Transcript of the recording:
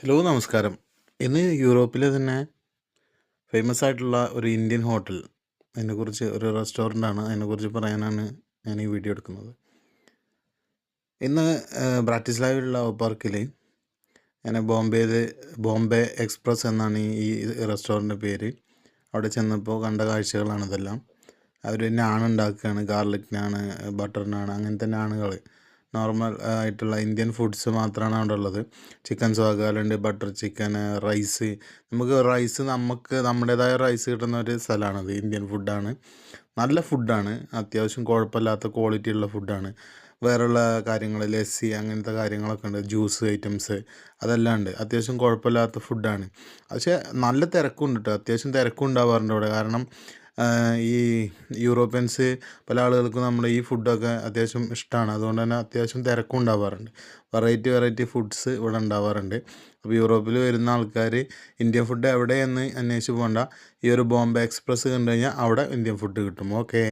Hello നമസ്കാരം. ഇന്ന് യൂറോപ്പിലെ തന്നെ ഫേമസ് ആയിട്ടുള്ള ഒരു ഇന്ത്യൻ ഹോട്ടൽ അതിനെക്കുറിച്ച് ഒരു റെസ്റ്റോറന്റാണ്. അതിനെക്കുറിച്ച് പറയാനാണ് ഞാൻ ഈ വീഡിയോ എടുക്കുന്നത്. ഇന്ന് ബ്രാറ്റിസ്ലാവിലുള്ള പാർക്കിൽ ഞാൻ ബോംബെയിലെ ബോംബെ എക്സ്പ്രസ് എന്നാണ് ഈ റെസ്റ്റോറന്റിന്റെ പേര്. അവിടെ ചെന്നപ്പോൾ കണ്ട കാഴ്ചകളാണ് ഇതെല്ലാം. അവർ ഉണ്ടാക്കുകയാണ് ഗാർലിക് നാണ് ബട്ടർ നാണ് അങ്ങനത്തെ നാണുകൾ നോർമൽ ആയിട്ടുള്ള ഇന്ത്യൻ ഫുഡ്സ് മാത്രമാണ് അവിടെ ഉള്ളത്. ചിക്കൻ സ്വാഗാലുണ്ട് ബട്ടർ ചിക്കൻ റൈസ്. നമുക്ക് റൈസ് നമുക്ക് നമ്മുടേതായ റൈസ് കിട്ടുന്ന ഒരു സ്ഥലമാണത്. ഇന്ത്യൻ ഫുഡാണ്. നല്ല ഫുഡാണ്. അത്യാവശ്യം കുഴപ്പമില്ലാത്ത ക്വാളിറ്റി ഉള്ള ഫുഡാണ്. വേറെയുള്ള കാര്യങ്ങൾ ലസ്സി അങ്ങനത്തെ കാര്യങ്ങളൊക്കെ ഉണ്ട്. ജ്യൂസ് ഐറ്റംസ് അതെല്ലാം ഉണ്ട്. അത്യാവശ്യം കുഴപ്പമില്ലാത്ത ഫുഡാണ്. പക്ഷേ നല്ല തിരക്കുണ്ട് കേട്ടോ അത്യാവശ്യം തിരക്കും ഉണ്ടാവാറുണ്ട് അവിടെ കാരണം ഈ യൂറോപ്യൻസ് പല ആളുകൾക്കും നമ്മുടെ ഈ ഫുഡൊക്കെ അത്യാവശ്യം ഇഷ്ടമാണ് അതുകൊണ്ട് തന്നെ അത്യാവശ്യം തിരക്കും ഉണ്ടാവാറുണ്ട്. വെറൈറ്റി വെറൈറ്റി ഫുഡ്സ് ഇവിടെ ഉണ്ടാവാറുണ്ട്. അപ്പോൾ യൂറോപ്പിൽ വരുന്ന ആൾക്കാർ ഇന്ത്യൻ ഫുഡ് എവിടെയെന്ന് അന്വേഷിച്ച് പോകണ്ട ഈ ഒരു ബോംബെ എക്സ്പ്രസ് കണ്ടു കഴിഞ്ഞാൽ അവിടെ ഇന്ത്യൻ ഫുഡ് കിട്ടും. ഓക്കെ.